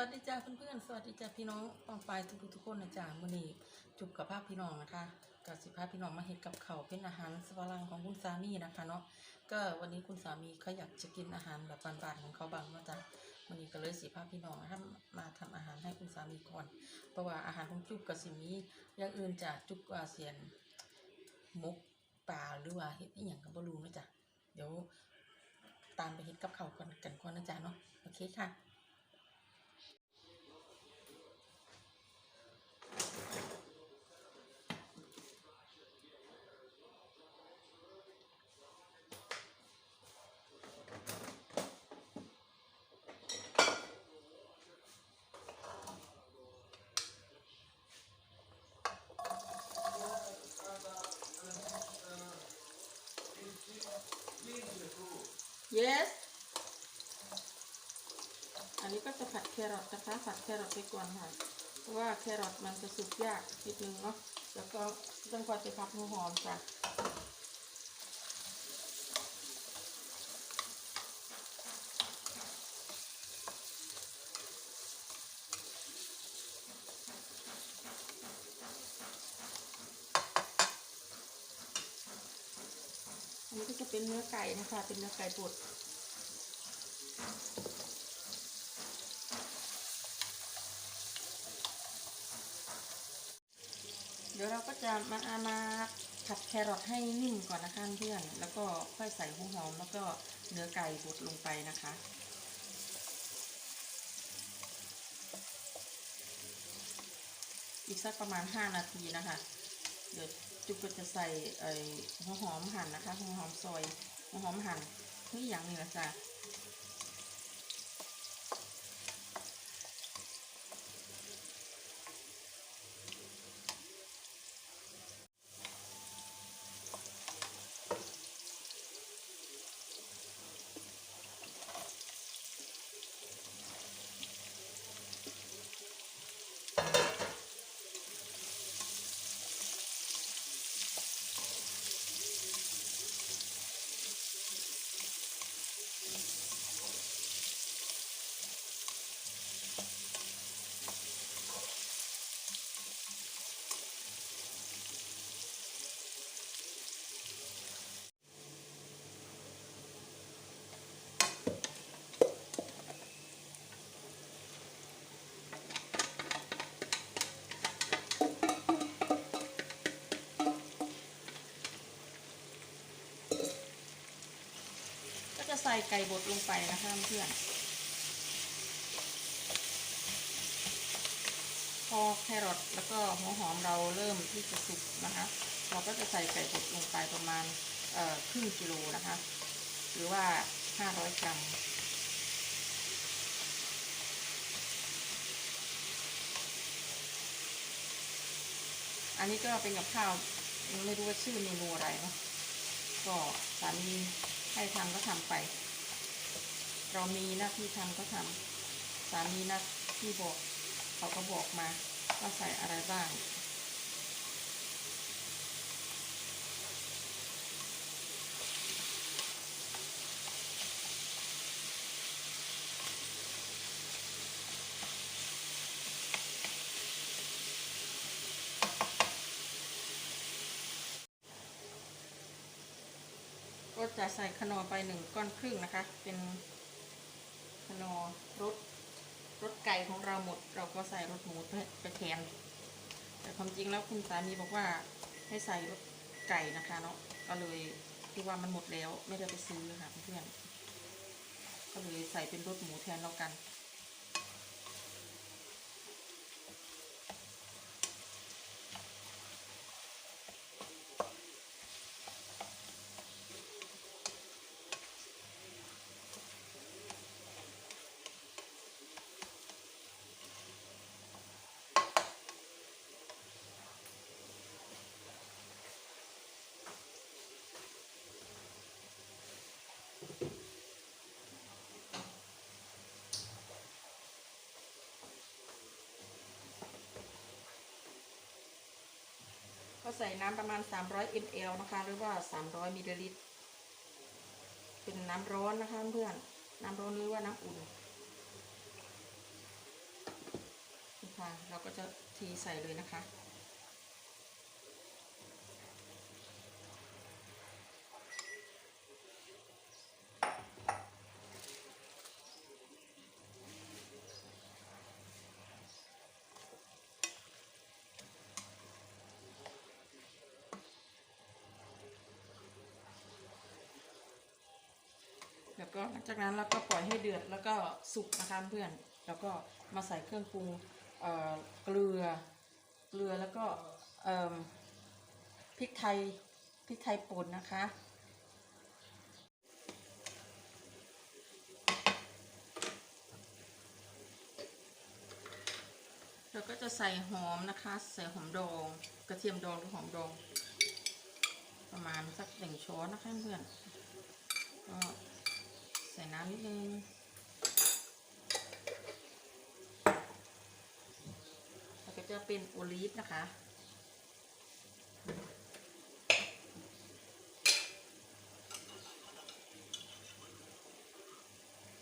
สวัสดีจ้าเพื่อนๆ สวัสดีจ้าพี่น้องปองปายทุกๆทุกคนนะจ้ามือนี้จุบกับภาพพี่น้องนะคะกับสิภาพพี่น้องมาเฮ็ดกับเขาเป็นอาหารสวรังของคุณสามีนะคะเนาะก็วันนี้คุณสามีเขาอยากจะกินอาหารแบบบานๆของเขาบ้างนาะจ้าวันนี้ก็เลยสิภาพพี่น้องทำมาทำอาหารให้คุณสามีก่อนเพราะว่าอาหารของจุบกับสิมีอย่างอื่นจะจุบว่าเสียนหมกปลาหรือว่าเฮ็ดอีหยังก็บ่รู้นะจ้ะเดี๋ยวตามไปเฮ็ดกับเขากันกันก่อนนะจ๊ะเนาะโอเคค่ะ yes อันนี้ก็จะผัดแครอทนะคะผัดแครอทไปก่อนค่ะ เพราะว่าแครอทมันจะสุกยากนิดนึงเนาะ แล้วก็ต้องคอยจะผัดหัวหอมจ้ะ นนี้ก็จะเป็นเนื้อไก่นะคะ เป็นเนื้อไก่บดเดี๋ยวเราก็จะมาอามาผัดแครอทให้นิ่มก่อนนะคะเพื่อนแล้วก็ค่อยใส่หัวหอมแล้วก็เนื้อไก่บดลงไปนะคะอีกสักประมาณ 5 นาทีนะคะ เดี๋ยวจุกก็จะใส่ไอ้หัวหอมหั่นนะคะหัวหอมซอยหัวหอมหั่นนี่อย่างนี้ละจ้ะ ไก่บดลงไปนะคะเพื่อน พอแครอทแล้วก็หัวหอมเราเริ่มที่จะสุกนะคะ เราก็จะใส่ไก่บดลงไปประมาณครึ่งกิโลนะคะ หรือว่า 500 กรัมอันนี้ก็เป็นกับข้าวไม่รู้ว่าชื่อเมนูอะไรเนาะก็สามีให้ทำก็ทำไป เรามีหน้าที่ทำก็ทำสามีหน้าที่บอกเขาก็บอกมาว่าใส่อะไรบ้างก็จะใส่ขนอไปหนึ่งก้อนครึ่งนะคะ เป็น นอรสรสไก่ของเราหมด เราก็ใส่รสหมูไปแทนแต่ความจริงแล้วคุณสามีบอกว่าให้ใส่รสไก่นะคะเนาะก็เลยที่ว่ามันหมดแล้วไม่ได้ไปซื้อค่ะเพื่อนก็เลยใส่เป็นรสหมูแทนแล้วกัน ใส่น้ำประมาณ 300 ml นะคะ หรือว่า 300มิลลิลิตร เป็นน้ำร้อนนะคะเพื่อน น้ำร้อนหรือว่าน้ำอุ่นค่ะเราก็จะทีใส่เลยนะคะ แล้วก็หลังจากนั้นเราก็ปล่อยให้เดือดแล้วก็สุกนะคะเพื่อน แล้วก็มาใส่เครื่องปรุงเกลือ เกลือแล้วก็พริกไทย พริกไทยป่นนะคะแล้วก็จะใส่หอมนะคะ ใส่หอมดอง กระเทียมดองหรือหอมดอง ประมาณสักหนึ่งช้อนนะคะเพื่อนก็ ส่น้ำนิดนึงแล้วก็จะเป็นโอลีฟนะคะ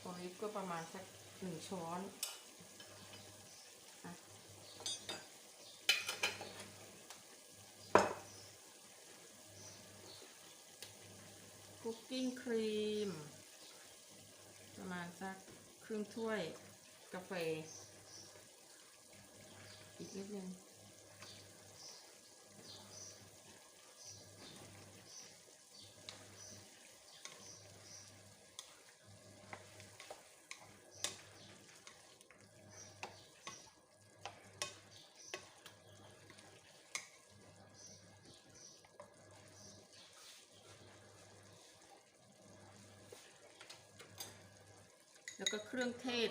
โอลีฟก็ประมาณสักหนึ่งช้อนคุกกิ้งครีม สักครึ่งถ้วยกาแฟ อีกนิดนึง แล้วก็เครื่องเทศ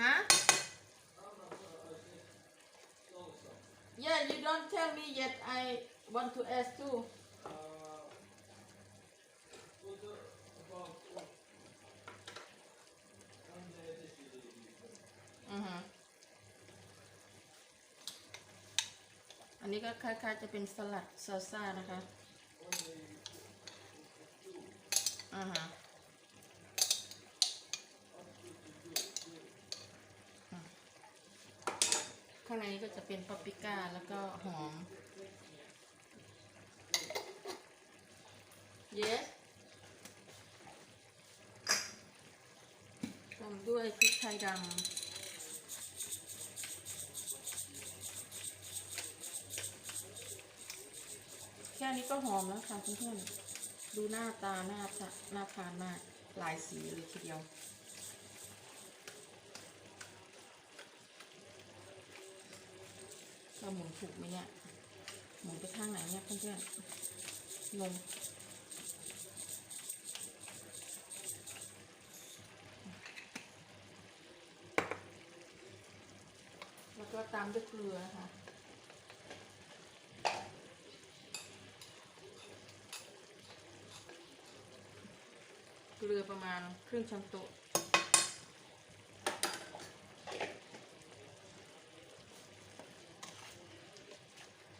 ฮะ Yeah you don't tell me yet I want to ask too อือฮึอันนี้ก็คล้ายๆจะเป็นสลัดซอลซ่านะคะ อ่าฮะอืมข้างในก็จะเป็นปาปริก้าแล้วก็หอม yes ตามด้วยพริกไทยดำแค่นี้ก็หอมแล้วค่ะเพื่อนๆ ดูหน้าตาหน้าทะน่าทานมากหลายสีเลยทีเดียว เราหมุนถูกไหมเนี่ย หมุนไปทางไหนเนี่ยเพื่อนๆงงแล้วก็ตามด้วยเกลือนะคะ เกลือประมาณครึ่งช้อนโต๊ะ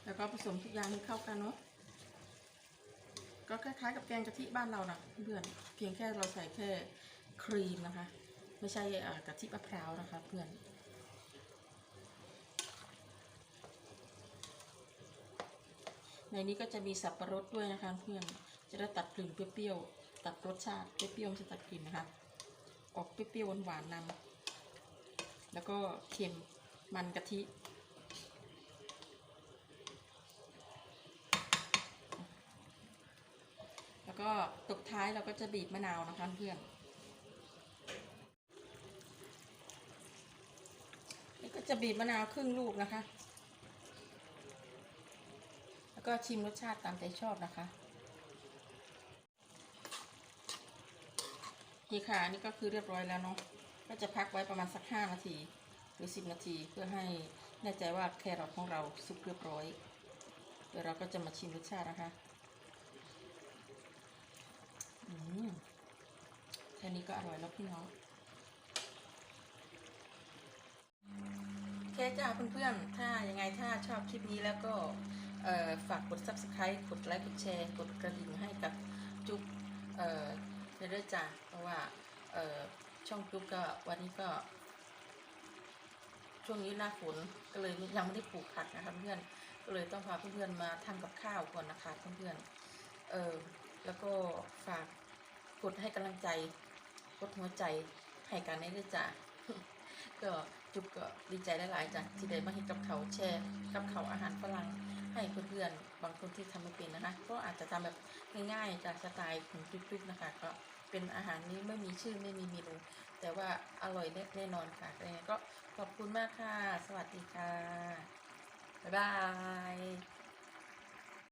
แล้วก็ผสมทุกอย่างให้เข้ากันเนาะก็คล้ายๆกับแกงกะทิบ้านเรานะเพื่อนเพียงแค่เราใส่แค่ครีมนะคะ ไม่ใช่กะทิมะพร้าวนะคะ เพื่อนในนี้ก็จะมีสับปะรดด้วยนะคะเพื่อน จะได้ตัดกลิ่นเปรี้ยวๆ ตัดรสชาติเปรี้ยวจะตัดกลิ่นนะคะ ออกเปรี้ยวหวานๆนำแล้วก็เค็มมันกะทิแล้วก็ตกท้ายเราก็จะบีบมะนาวนะคะเพื่อนนี่ก็จะบีบมะนาวครึ่งลูกนะคะ แล้วก็ชิมรสชาติตามใจชอบนะคะ นี่ค่ะนี่ก็คือเรียบร้อยแล้วเนาะก็จะพักไว้ประมาณสักห้านาที หรือสิบนาทีเพื่อให้แน่ใจว่าแครอทของเราสุกเรียบร้อย เดี๋ยวเราก็จะมาชิมรสชาตินะคะอืมแค่นี้ก็อร่อยแล้วพี่น้องโอเคจ้าเพื่อนๆ ถ้ายังไงถ้าชอบคลิปนี้แล้วก็เอ่อฝากกด subscribe กดไลค์กดแชร์ กดกระดิ่งให้กับจุ๊บ เอ่อเรื่อยจ้าเพราะว่าเออช่องจุ๊บก็วันนี้ก็ ช่วงนี้หน้าฝนก็เลยยังไม่ได้ปลูกผักนะคะเพื่อนก็เลยต้องพาเพื่อนๆมาทำกับข้าวก่อนนะคะเพื่อนๆเออแล้วก็ฝากกดให้กำลังใจกดหัวใจให้กันได้ด้วยจ้ะก็จุ๊บก็ดีใจหลายๆจ้ะที่ได้มาเห็นกับเขาแชร์กับเขาอาหารฝรั่ง ให้เพื่อนๆบางคนที่ทำไม่เป็นนะคะ ก็อาจจะทำแบบง่ายๆจากสไตล์ของจุ๊บๆนะคะ ก็เป็นอาหารนี้ไม่มีชื่อไม่มีเมนูแต่ว่าอร่อยแน่นอนค่ะยังไงก็ขอบคุณมากค่ะ สวัสดีค่ะ บ๊ายบาย